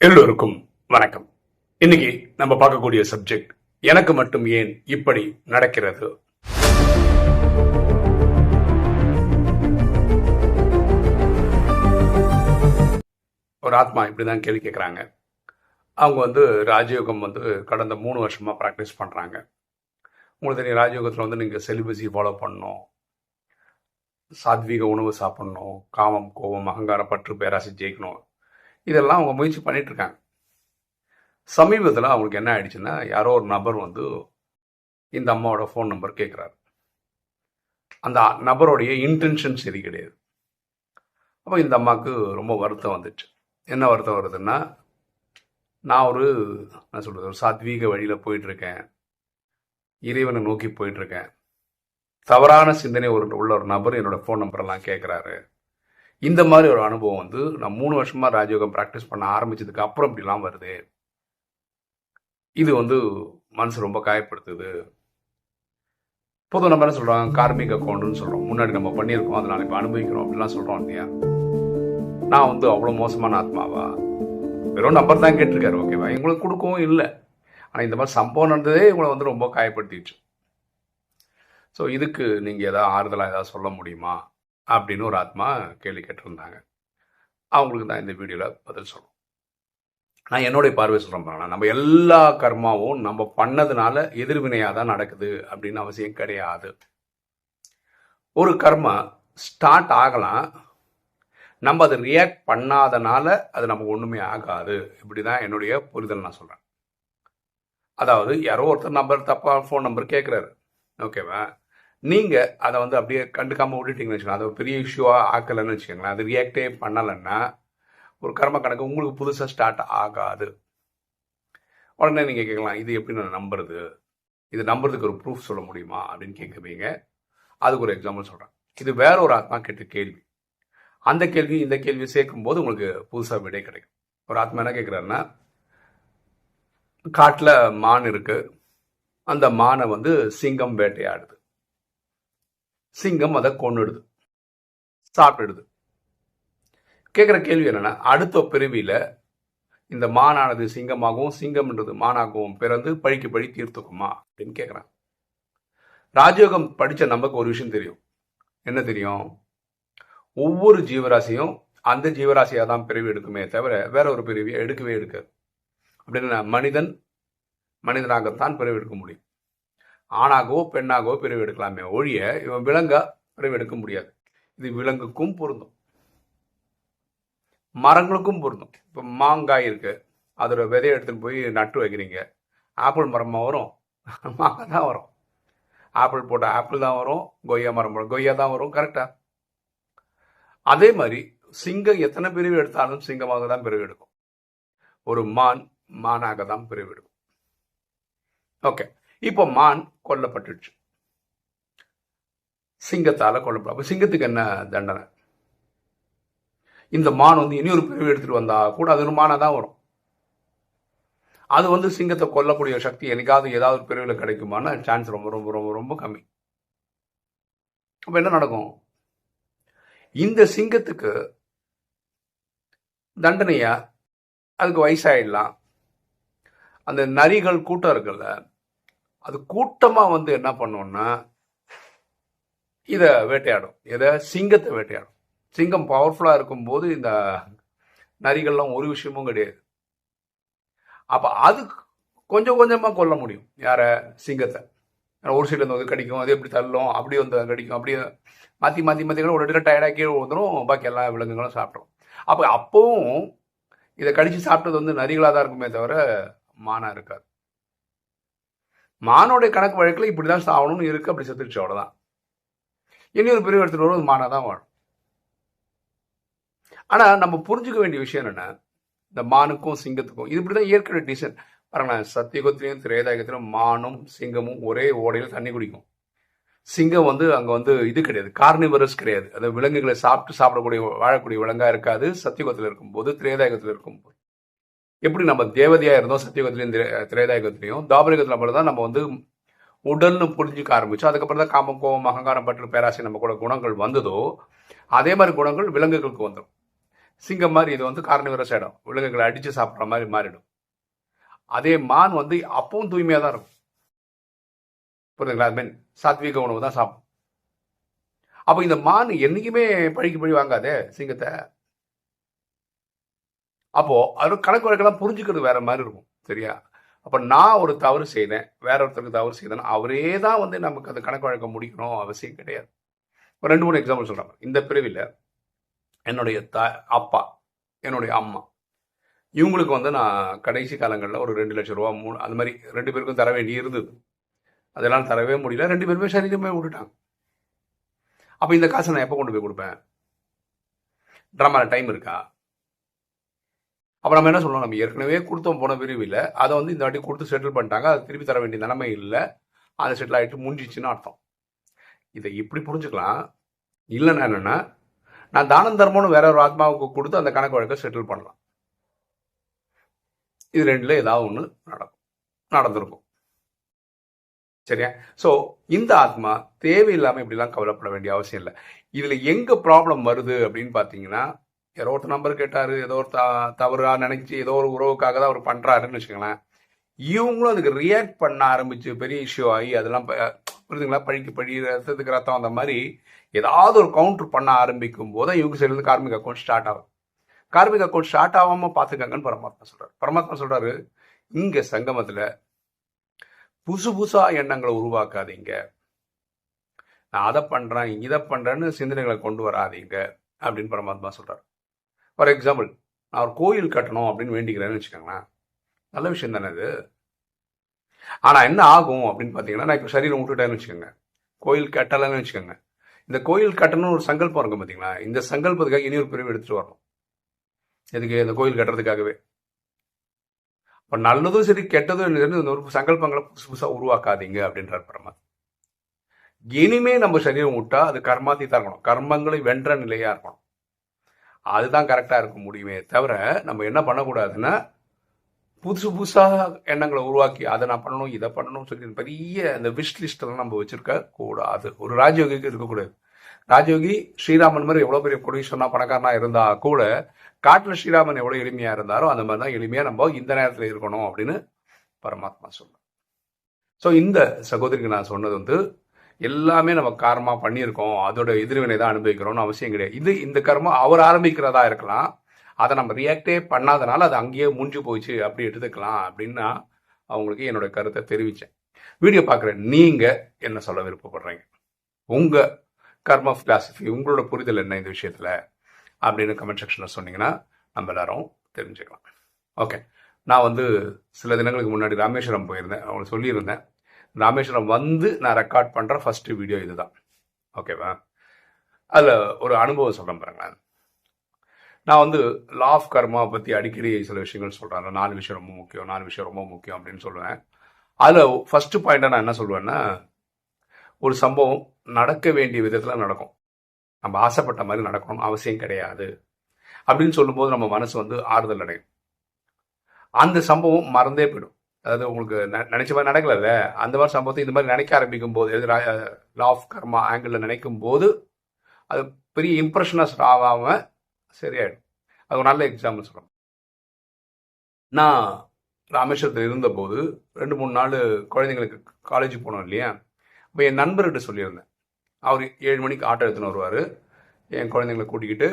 எல்லோருக்கும் வணக்கம். இன்னைக்கு நம்ம பார்க்கக்கூடிய சப்ஜெக்ட் எனக்கு மட்டும் ஏன் இப்படி நடக்கிறது? ஒரு ஆத்மா இப்படிதான் கேள்வி கேட்குறாங்க. அவங்க வந்து ராஜயோகம் வந்து கடந்த மூணு வருஷமா ப்ராக்டிஸ் பண்றாங்க. உங்களுக்கு தெரியும் ராஜயோகத்தில் வந்து நீங்கள் செலிபஸி ஃபாலோ பண்ணணும். சாத்வீக உணவு சாப்பிடணும். காமம் கோபம் அகங்காரம் பற்று பேராசை ஜெயிக்கணும். இதெல்லாம் அவங்க முயற்சி பண்ணிட்டு இருக்காங்க சமீபத்தில் அவங்களுக்கு என்ன ஆயிடுச்சுன்னா யாரோ ஒரு நபர் வந்து இந்த அம்மாவோட ஃபோன் நம்பர் கேட்குறாரு அந்த நபருடைய இன்டென்ஷன் சரி கிடையாது. அப்போ இந்த அம்மாவுக்கு ரொம்ப வருத்தம் வந்துச்சு. என்ன வருத்தம் வருதுன்னா நான் ஒரு என்ன சொல்கிறது ஒரு சாத்வீக வழியில் போயிட்டுருக்கேன். இறைவனை நோக்கி போயிட்டுருக்கேன். தவறான சிந்தனை ஒரு உள்ள ஒரு நபர் என்னோடய ஃபோன் நம்பரெல்லாம் கேட்குறாரு இந்த மாதிரி ஒரு அனுபவம் வந்து நான் மூணு வருஷமா ராஜயோகம் ப்ராக்டிஸ் பண்ண ஆரம்பிச்சதுக்கு அப்புறம் இப்படிலாம் வருது. இது வந்து மனசு ரொம்ப காயப்படுத்துது. பொதுவாக நம்ம என்ன சொல்றோம்? கார்மிக அக்கௌண்ட்னு சொல்றோம். முன்னாடி நம்ம பண்ணியிருக்கோம். அதனால இப்போ அனுபவிக்கிறோம். அப்படிலாம் சொல்றோம் இல்லையா? நான் வந்து அவ்வளோ மோசமான ஆத்மாவா? வெறும் நம்பர் தான் கேட்டிருக்காரு. ஓகேவா எங்களுக்கு கொடுக்கவும் இல்லை. ஆனால் இந்த மாதிரி சம்பவம் நடந்ததே இவங்களை வந்து ரொம்ப காயப்படுத்திடுச்சு. ஸோ இதுக்கு நீங்கள் எதாவது ஆறுதலாக ஏதாவது சொல்ல முடியுமா? அப்படின்னு ஒரு ஆத்மா கேள்வி கேட்டிருந்தாங்க. அவங்களுக்கு தான் இந்த வீடியோவில் பதில் சொல்லணும். நான் என்னுடைய பார்வை சொல்கிறேன் நம்ம எல்லா கர்மாவும் நம்ம பண்ணதுனால எதிர்வினையாக தான் நடக்குது அப்படின்னு அவசியம் கிடையாது. ஒரு கர்மா ஸ்டார்ட் ஆகலாம். நம்ம அதை ரியாக்ட் பண்ணாதனால அது நமக்கு ஒன்றுமே ஆகாது. இப்படி தான் என்னுடைய புரிதல் நான் சொல்கிறேன் அதாவது யாரோ ஒருத்தர் நம்பர் தப்பாக ஃபோன் நம்பர் கேட்குறாரு ஓகேவா நீங்கள் அதை வந்து அப்படியே கண்டுக்காமல் விட்டுட்டீங்கன்னு வச்சுக்கோங்க. அது ஒரு பெரிய இஷ்யூவாக ஆக்கலைன்னு வச்சுக்கோங்களேன். அது ரியாக்டே பண்ணலைன்னா ஒரு கர்ம கணக்கு உங்களுக்கு புதுசாக ஸ்டார்ட் ஆகாது. உடனே நீங்கள் கேட்கலாம் இது எப்படி நான் நம்புறது? இது நம்புறதுக்கு ஒரு ப்ரூஃப் சொல்ல முடியுமா? அப்படின்னு கேட்குவீங்க அதுக்கு ஒரு எக்ஸாம்பிள் சொல்கிறேன் இது வேற ஒரு ஆத்மா கேட்ட கேள்வி. அந்த கேள்வி இந்த கேள்வி சேர்க்கும் போது உங்களுக்கு புதுசாக விடை கிடைக்கும். ஒரு ஆத்மா என்ன கேட்குறாருன்னா காட்டில் மான் இருக்குது அந்த மானை வந்து சிங்கம் வேட்டையாடுது. சிங்கம் அதை கொண்டுடுது சாப்பிடுது. கேட்குற கேள்வி என்னன்னா அடுத்த பிறவியில இந்த மானானது சிங்கமாகவும் சிங்கம்ன்றது மானாகவும் பிறந்து பழிக்கு பழி தீர்த்துக்குமா அப்படின்னு கேட்குறான் ராஜயோகம் படிச்ச நமக்கு ஒரு விஷயம் தெரியும். என்ன தெரியும்? ஒவ்வொரு ஜீவராசியும் அந்த ஜீவராசியாக தான் பிறவி எடுக்குமே தவிர வேற ஒரு பிறவியை எடுக்கவே எடுக்காது. அப்படின்னா மனிதன் மனிதனாகத்தான் பிறவி எடுக்க முடியும். ஆணாகவோ பெண்ணாகவோ பிறவி எடுக்கலாமே ஒழிய இவன் விலங்கா பிறவி எடுக்க முடியாது. இது விலங்குக்கும் பொருந்தும். மரங்களுக்கும் பொருந்தும். இப்போ மாங்காய் இருக்கு. அதோட விதையை எடுத்துன்னு போய் நட்டு வைக்கிறீங்க. ஆப்பிள் மரமாக வரும்? மாங்காய் தான் வரும். ஆப்பிள் போட்ட ஆப்பிள் தான் வரும். கொய்யா மரம் கொய்யா தான் வரும். கரெக்டாக அதே மாதிரி சிங்கம் எத்தனை பிரிவு எடுத்தாலும் சிங்கமாக தான் பிரிவு எடுக்கும். ஒரு மான் மானாக தான் பிரிவு எடுக்கும். ஓகே. இப்போ மான் கொல்லப்பட்டுச்சு. சிங்கத்தால் கொல்லப்படும். அப்போ சிங்கத்துக்கு என்ன தண்டனை? இந்த மான் வந்து இனி ஒரு பிரிவு எடுத்துகிட்டு வந்தா கூட அது ஒரு மானாக தான் வரும். அது வந்து சிங்கத்தை கொல்லக்கூடிய சக்தி எனக்காவது ஏதாவது ஒரு பிரிவில் கிடைக்குமான சான்ஸ் ரொம்ப ரொம்ப ரொம்ப ரொம்ப கம்மி. அப்போ என்ன நடக்கும்? இந்த சிங்கத்துக்கு தண்டனையா? அதுக்கு வயசாயிடலாம். அந்த நரிகள் கூட்டம் இருக்குல்ல அது கூட்டமாக வந்து என்ன பண்ணும்னா இதை வேட்டையாடும். எதை? சிங்கத்தை வேட்டையாடும். சிங்கம் பவர்ஃபுல்லாக இருக்கும்போது இந்த நரிகள்லாம் ஒரு விஷயமும் கிடையாது. அப்போ அது கொஞ்சம் கொஞ்சமாக கொல்ல முடியும். யார? சிங்கத்தை. ஒரு சைடுல இருந்து வந்து கடிக்கும் அது எப்படி தள்ளும் அப்படி வந்து கடிக்கும் அப்படியே மாற்றி மாற்றி மாற்றி கூட ஒரு இடத்துல டயர்டா கீழே வந்துடும் பாக்கி எல்லா விலங்குகளும் சாப்பிட்றோம் அப்போ அப்பவும் இதை கடித்து சாப்பிட்டது வந்து நரிகளாக தான் இருக்குமே தவிர மானா இருக்காது. மானோடைய கணக்கு வழக்கில் இப்படிதான் சாகணும்னு இருக்கு அப்படி செத்துருச்சு அவ்வளோதான் இனி ஒரு பிரிவு எடுத்துட்டு வரும் மானாக தான் வாழும். ஆனால் நம்ம புரிஞ்சுக்க வேண்டிய விஷயம் என்னன்னா இந்த மானுக்கும் சிங்கத்துக்கும் இது இப்படிதான் இயற்கை டிசன். பாருங்களேன் சத்தியகுத்திலையும் திரேதாயுகத்திலும் மானும் சிங்கமும் ஒரே ஓடையில் தண்ணி குடிக்கும். சிங்கம் வந்து அங்கே வந்து இது கிடையாது கார்னிவரஸ் கிடையாது. அது விலங்குகளை சாப்பிட்டு சாப்பிடக்கூடிய வாழக்கூடிய விலங்காக இருக்காது. சத்தியுகத்தில் இருக்கும்போது திரேதாயகத்தில் இருக்கும்போது. எப்படி நம்ம தேவதையாக இருந்தோம் சத்தியுகத்திலையும் திரே- திரேதாயுகத்திலையும் தாபரிகத்தில் மட்டும் தான் நம்ம வந்து உடல்னு புரிஞ்சுக்க ஆரம்பிச்சோம். அதுக்கப்புறம் தான் காமம் கோபம் அகங்காரம் பற்று பேராசை நம்ம கூட குணங்கள் வந்ததோ அதே மாதிரி குணங்கள் விலங்குகளுக்கு வந்துடும் சிங்கம் மாதிரி இது வந்து கார்னிவரஸ் இடம் விலங்குகளை அடித்து சாப்பிட்ற மாதிரி மாறிடும். அதே மான் வந்து அப்பவும் தூய்மையாக தான் இருக்கும். புரியுதுங்களா? மீன் சாத்வீக உணவு தான் சாப்பிடும். அப்போ இந்த மான் என்னைக்குமே பழிக்கு பழி வாங்காதே சிங்கத்தை. அப்போது அது கணக்கு வழக்கெல்லாம் புரிஞ்சுக்கிறது வேற மாதிரி இருக்கும் சரியா? அப்போ நான் ஒரு தவறு செய்தேன் வேற ஒருத்தருக்கு தவறு செய்தேன் அவரே தான் வந்து நமக்கு அந்த கணக்கு வழக்கம் முடிக்கணும் அவசியம் கிடையாது. ஒரு ரெண்டு மூணு எக்ஸாம்பிள் சொல்கிறாங்க இந்த பிரிவில் என்னுடைய த அப்பா என்னுடைய அம்மா. இவங்களுக்கு வந்து நான் கடைசி காலங்களில் ஒரு ரெண்டு லட்சம் ரூபா மூணு அந்த மாதிரி ரெண்டு பேருக்கும் தர வேண்டி இருந்தது. அதெல்லாம் தரவே முடியல. ரெண்டு பேருமே சரீரமே விட்டுட்டாங்க. அப்போ இந்த காசை நான் எப்போ கொண்டு போய் கொடுப்பேன்? ட்ராமாவில் டைம் இருக்கா? அப்போ நம்ம என்ன சொல்லணும் நம்ம ஏற்கனவே கொடுத்தோம் போன விரிவில் அதை வந்து இந்த வாட்டி கொடுத்து செட்டில் பண்ணிட்டாங்க. அதை திருப்பி தர வேண்டிய நிலைமை இல்லை. அதை செட்டில் ஆகிட்டு முடிஞ்சிச்சுன்னு அர்த்தம். இதை இப்படி புரிஞ்சுக்கலாம். இல்லைன்னா என்னென்னா நான் தானம் தர்மம்னு வேற ஒரு ஆத்மாவுக்கு கொடுத்து அந்த கணக்கு வழக்கை செட்டில் பண்ணலாம். இது ரெண்டில் ஏதாவது ஒன்று நடக்கும். நடந்திருக்கும். சரியா? ஸோ இந்த ஆத்மா தேவையில்லாமல் இப்படிலாம் கவலைப்பட வேண்டிய அவசியம் இல்லை. இதில் எங்கே ப்ராப்ளம் வருது அப்படின்னு பார்த்தீங்கன்னா யாரோ ஒருத்தர் நம்பர் கேட்டார் ஏதோ ஒரு த தவறாக நினைச்சு ஏதோ ஒரு உறவுக்காக தான் அவர் பண்ணுறாருன்னு வச்சுக்கோங்களேன். இவங்களும் அதுக்கு ரியாக்ட் பண்ண ஆரம்பிச்சு பெரிய இஷ்யூ ஆகி அதெல்லாம் ப- புரியுதுங்களா? பழிக்கு பழி ரத்தத்துக்கு ரத்தம் அந்த மாதிரி ஏதாவது ஒரு கவுண்டர் பண்ண ஆரம்பிக்கும் போது இவங்க சைடுலேருந்து கார்மிக் அக்கௌண்ட் ஸ்டார்ட் ஆகும் கார்மிக் அக்கௌண்ட் ஸ்டார்ட் ஆகாம பார்த்துக்கங்கன்னு பரமாத்மா சொல்றாரு. பரமாத்மா சொல்றாரு இங்க சங்கமத்தில் புதுசு புதுசாக எண்ணங்களை உருவாக்காதீங்க. நான் அதை பண்றேன் இதை பண்றேன்னு சிந்தனைகளை கொண்டு வராதீங்க அப்படின்னு பரமாத்மா சொல்றாரு. ஃபார் எக்ஸாம்பிள் நான் ஒரு கோயில் கட்டணும் அப்படின்னு வேண்டிக்கிறேன்னு வச்சுக்கோங்களேன். நல்ல விஷயம் தானே இது? ஆனால் என்ன ஆகும் அப்படின்னு பார்த்தீங்கன்னா நான் இப்போ சரீரம் விட்டுட்டேன்னு வச்சுக்கோங்க. கோயில் கட்டலைன்னு வச்சுக்கோங்க. இந்த கோயில் கட்டணும்னு ஒரு சங்கல்பம் இருக்கும் பார்த்தீங்களா இந்த சங்கல்பத்துக்காக இனி ஒரு பிரிவு எடுத்துட்டு வரணும். எதுக்கு? இந்த கோயில் கட்டுறதுக்காகவே. இப்போ நல்லதும் சரி கெட்டதும் சரி இந்த ஒரு சங்கல்பங்களை புதுசு புதுசாக உருவாக்காதீங்க அப்படின்றார் பரமா இனிமே நம்ம சரீரம் விட்டா அது கர்மாத்தீத்தா இருக்கணும் கர்மங்களை வென்ற நிலையாக இருக்கணும். அதுதான் கரெக்டாக இருக்க முடியுமே தவிர நம்ம என்ன பண்ணக்கூடாதுன்னா புதுசு புதுசாக எண்ணங்களை உருவாக்கி அதை நான் பண்ணணும் இதை பண்ணணும் சொல்லி பெரிய அந்த விஷ் லிஸ்ட்டெல்லாம் நம்ம வச்சுருக்க கூடாது. ஒரு ராஜயோகிக்கு இருக்கக்கூடாது. ராஜயோகி ஸ்ரீராமன் மாதிரி எவ்வளோ பெரிய கோடீஸ்வரனா பணக்காரனா இருந்தா கூட காட்டில் ஸ்ரீராமன் எவ்வளோ எளிமையாக இருந்தாரோ அந்த மாதிரி தான் எளிமையாக நம்ம இந்த நேரத்தில் இருக்கணும் அப்படின்னு பரமாத்மா சொல்றார். ஸோ இந்த சகோதரிக்கு நான் சொன்னது வந்து எல்லாமே நம்ம காரமா பண்ணியிருக்கோம். அதோட எதிர்வினை தான் அனுபவிக்கிறோம்னு அவசியம் கிடையாது. இது இந்த கர்மம் அவர் ஆரம்பிக்கிறதா இருக்கலாம். அதை நம்ம ரியாக்டே பண்ணாதனால அது அங்கேயே முடிஞ்சு போயிடுச்சு அப்படி எடுத்துக்கலாம் அப்படின்னு அவங்களுக்கு என்னோட கருத்தை தெரிவித்தேன் வீடியோ பார்க்குற நீங்கள் என்ன சொல்ல விருப்பப்படுறீங்க? உங்கள் கர்ம ஃபிலாசபி உங்களோட புரிதல் என்ன இந்த விஷயத்தில்? அப்படின்னு கமெண்ட் செக்ஷனில் சொன்னீங்கன்னா நம்ம எல்லாரும் தெரிஞ்சுக்கலாம். ஓகே நான் வந்து சில தினங்களுக்கு முன்னாடி ராமேஸ்வரம் போயிருந்தேன். அவங்களுக்கு சொல்லியிருந்தேன். ராமேஸ்வரம் வந்து நான் ரெக்கார்ட் பண்ணுற ஃபஸ்ட்டு வீடியோ இதுதான். ஓகேவா அதில் ஒரு அனுபவம் சொல்கிறேன் பாருங்களேன். நான் வந்து லா ஆஃப் கர்மா பற்றி அடிக்கடி சில விஷயங்கள் சொல்கிறேன் நாலு விஷயம் ரொம்ப முக்கியம் நாலு விஷயம் ரொம்ப முக்கியம் அப்படின்னு சொல்லுவேன். அதில் ஃபஸ்ட்டு பாயிண்ட்டை நான் என்ன சொல்லுவேன்னா ஒரு சம்பவம் நடக்க வேண்டிய விதத்தில் நடக்கும். நம்ம ஆசைப்பட்ட மாதிரி நடக்கணும் அவசியம் கிடையாது. அப்படின்னு சொல்லும்போது நம்ம மனசு வந்து ஆறுதல் அடையும். அந்த சம்பவம் மறந்தே போயிடும். அதாவது உங்களுக்கு நினைச்ச மாதிரி நடக்கல அந்த மாதிரி சம்பவத்தை இந்த மாதிரி நினைக்க ஆரம்பிக்கும் போது லா ஆஃப் கர்மா ஆங்கிளில் நினைக்கும் போது அது பெரிய இம்ப்ரெஷனஸ் ஆகாம சரியாயிடும். அது ஒரு நல்ல எக்ஸாம்பிள் சொல்றேன் நான் ராமேஸ்வரத்தில் இருந்தபோது ரெண்டு மூணு நாள் குழந்தைங்களுக்கு காலேஜ் போனோம் இல்லையா? இப்போ என் நண்பர்கிட்ட சொல்லியிருந்தேன். அவர் ஏழு மணிக்கு ஆட்டோ எடுத்துன்னு வருவார். என் குழந்தைங்களை கூட்டிக்கிட்டு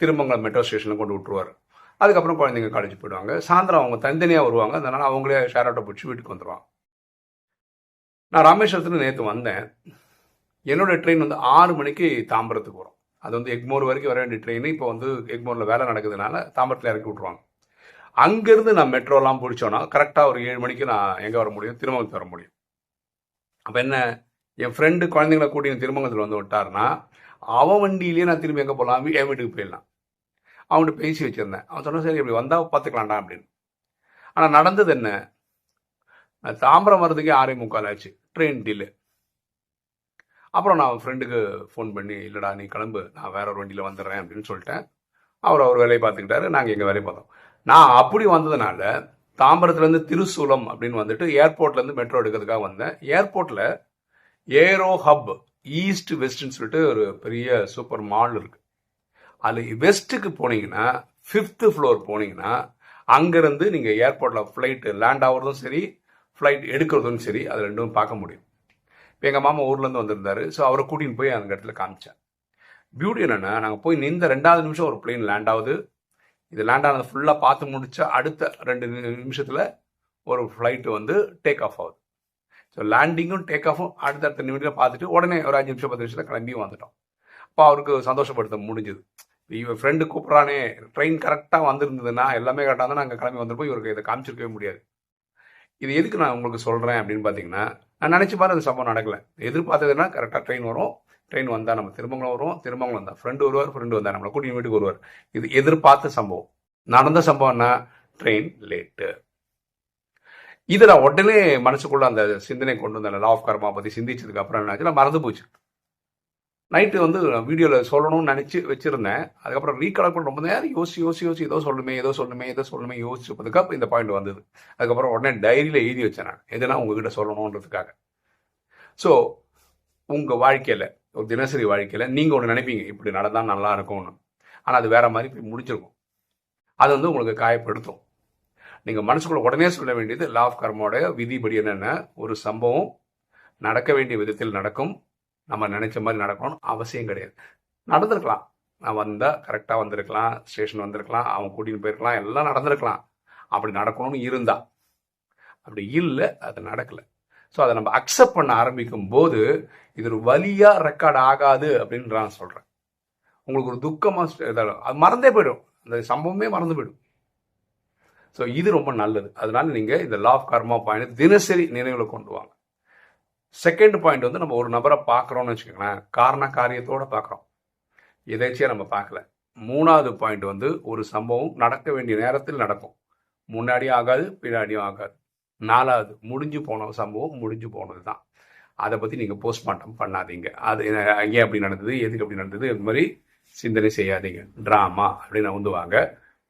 திருமங்கலம் மெட்ரோ ஸ்டேஷனில் கொண்டு விட்டுருவார். அதுக்கப்புறம் குழந்தைங்க காலேஜ் போயிடுவாங்க. சாயந்தரம் அவங்க தனித்தனியாக வருவாங்க. அதனால் அவங்களே ஷேர் ஆட்டோ பிடிச்சி வீட்டுக்கு வந்துடுவாங்க நான் ராமேஸ்வரத்துல நேற்று வந்தேன். என்னோடய ட்ரெயின் வந்து ஆறு மணிக்கு தாம்பரத்துக்கு வரும். அது வந்து எக்மோர் வரைக்கும் வர வேண்டிய ட்ரெயின் இப்போ வந்து எக்மோரில் வேலை நடக்குதுனால தாம்பரத்தில் இறக்கி விட்ருவாங்க அங்கேருந்து நான் மெட்ரோலாம் பிடிச்சோன்னா கரெக்டாக ஒரு ஏழு மணிக்கு நான் எங்கே வர முடியும்? திருமங்கலத்துக்கு வர முடியும். அப்போ என்ன? என் ஃப்ரெண்டு குழந்தைங்களை கூட்டி திருமங்கலத்தில் வந்து விட்டாருன்னா அவன் வண்டியிலேயே நான் திரும்பி எங்கே போகலாம்? என் வீட்டுக்கு போயிடலாம். அவன்கிட்ட பேசி வச்சுருந்தேன். அவன் சொன்ன சரி இப்படி வந்தால் பார்த்துக்கலாம்டா அப்படின்னு. ஆனால் நடந்தது என்ன? நான் தாம்பரம் வர்றதுக்கே ஆறே முக்கால் ஆச்சு. ட்ரெயின் டிலே அப்புறம் நான் ஃப்ரெண்டுக்கு ஃபோன் பண்ணி இல்லைடா நீ கிளம்பு. நான் வேற ஒரு வண்டியில் வந்துடுறேன் அப்படின்னு சொல்லிட்டேன். அவர் அவர் வேலையை பார்த்துக்கிட்டாரு. நாங்கள் எங்கள் வேலையை பார்த்தோம். நான் அப்படி வந்ததுனால தாம்பரத்துலேருந்து திருசூலம் அப்படின்னு வந்துட்டு ஏர்போர்ட்லேருந்து மெட்ரோ எடுக்கிறதுக்காக வந்தேன். ஏர்போர்ட்டில் ஏரோ ஹப் ஈஸ்ட் வெஸ்ட்னு சொல்லிட்டு ஒரு பெரிய சூப்பர் மால் இருக்குது அது வெஸ்ட்டுக்கு போனீங்கன்னா ஃபிஃப்த்து ஃப்ளோர் போனீங்கன்னா அங்கேருந்து நீங்கள் ஏர்போர்ட்டில் ஃப்ளைட்டு லேண்ட் ஆகுறதும் சரி ஃப்ளைட் எடுக்கிறதும் சரி அது ரெண்டும் பார்க்க முடியும். இப்போ எங்கள் மாமா ஊர்லேருந்து வந்திருந்தாரு. ஸோ அவரை கூட்டின்னு போய் அந்த இடத்துல காமிச்சேன் பியூட்டி என்னென்னா நாங்கள் போய் நின்ற ரெண்டாவது நிமிஷம் ஒரு பிளெயின் லேண்ட் ஆகுது. இது லேண்ட் ஆனது ஃபுல்லாக பார்த்து முடிச்சா அடுத்த ரெண்டு நிமிஷத்தில் ஒரு ஃப்ளைட்டு வந்து டேக் ஆஃப் ஆகுது. ஸோ லேண்டிங்கும் டேக் ஆஃபும் அடுத்த அடுத்த நிமிடத்தில் பார்த்துட்டு உடனே ஒரு அஞ்சு நிமிஷம் பத்து நிமிஷத்தில் கிளம்பியும் வந்துட்டோம். அப்போ அவருக்கு சந்தோஷப்படுத்த முடிஞ்சுது. இவன் ஃப்ரெண்டு கூப்பிட்றானே ட்ரெயின் கரெக்டாக வந்திருந்ததுன்னா எல்லாமே கரெக்டாக இருந்தால் நாங்கள் கிளம்பி வந்திருப்போம் இவருக்கு இதை காமிச்சிருக்கவே முடியாது. இது எதுக்கு நான் உங்களுக்கு சொல்கிறேன் அப்படின்னு பார்த்தீங்கன்னா நான் நினச்சி பாரு அந்த சம்பவம் நடக்கலை. எதிர்பார்த்ததுன்னா கரெக்டாக ட்ரெயின் வரும். ட்ரெயின் வந்தால் நம்ம திருமங்கலம் வரும் திருமங்கலம் வந்தால் ஃப்ரெண்டு வருவார் ஃப்ரெண்டு வந்தால் நம்மளை கூட்டின்னு வீட்டுக்கு வருவார். இது எதிர்பார்த்த சம்பவம். நடந்த சம்பவம்னா ட்ரெயின் லேட்டு இதை நான் உடனே மனசுக்குள்ள அந்த சிந்தனை கொண்டு வந்தேன். லா ஆஃப் கர்மா பற்றி சிந்திச்சதுக்கு அப்புறம் என்னாச்சு நான் மறந்து போச்சு. நைட்டு வந்து வீடியோவில் சொல்லணும்னு நினச்சி வச்சுருந்தேன். அதுக்கப்புறம் ரீகலெக்ட் பண்ண ரொம்ப நேரம் யோசி யோசி யோசி ஏதோ சொல்லுமே ஏதோ சொல்லுமே ஏதோ சொல்லுமே யோசிச்சதுக்கு இந்த பாயிண்ட் வந்தது. அதுக்கப்புறம் உடனே டைரியில் எழுதி வச்சேன் நான். எதுனா உங்ககிட்ட சொல்லணுன்றதுக்காக. ஸோ உங்கள் வாழ்க்கையில் ஒரு தினசரி வாழ்க்கையில் நீங்கள் ஒன்று நினைப்பீங்க. இப்படி நடந்தால் நல்லா இருக்கும்னு. ஆனால் அது வேற மாதிரி போய் முடிச்சிருக்கும் அது வந்து உங்களுக்கு காயப்படுத்தும். நீங்கள் மனசுக்குள்ள உடனே சொல்ல வேண்டியது லா ஆஃப் கர்மோட விதிப்படி என்னென்ன ஒரு சம்பவம் நடக்க வேண்டிய விதத்தில் நடக்கும். நம்ம நினைச்ச மாதிரி நடக்கணும்னு அவசியம் கிடையாது. நடந்திருக்கலாம். நான் வந்தால் கரெக்டாக வந்திருக்கலாம். ஸ்டேஷன் வந்திருக்கலாம். அவன் கூட்டின்னு போயிருக்கலாம். எல்லாம் நடந்திருக்கலாம். அப்படி நடக்கணும்னு இருந்தா. அப்படி இல்லை அது நடக்கலை. ஸோ அதை நம்ம அக்செப்ட் பண்ண ஆரம்பிக்கும் போது இது ஒரு வழியாக ரெக்கார்ட் ஆகாது அப்படின்னு நான் சொல்கிறேன் உங்களுக்கு ஒரு துக்கமாக அது மறந்தே போயிடும். அந்த சம்பவமே மறந்து போயிடும். ஸோ இது ரொம்ப நல்லது. அதனால நீங்கள் இந்த லா ஆஃப் கர்மா பாயிண்ட் தினசரி நினைவில் கொண்டு வாங்க. செகண்ட் பாயிண்ட் வந்து நம்ம ஒரு நபரை பார்க்குறோம்னு வச்சுக்கோங்களேன். காரண காரியத்தோடு பார்க்குறோம். எதேச்சியாக நம்ம பார்க்கல. மூணாவது பாயிண்ட் வந்து ஒரு சம்பவம் நடக்க வேண்டிய நேரத்தில் நடக்கும். முன்னாடியும் ஆகாது பின்னாடியும் ஆகாது. நாலாவது முடிஞ்சு போன சம்பவம் முடிஞ்சு போனது தான் அதை பற்றி நீங்கள் போஸ்ட்மார்ட்டம் பண்ணாதீங்க. அது ஏன் அப்படி நடந்தது எதுக்கு அப்படி நடந்தது இது மாதிரி சிந்தனை செய்யாதீங்க. ட்ராமா அப்படின்னு வந்து வாங்க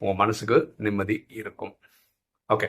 உங்கள் மனசுக்கு நிம்மதி இருக்கும். ஓகே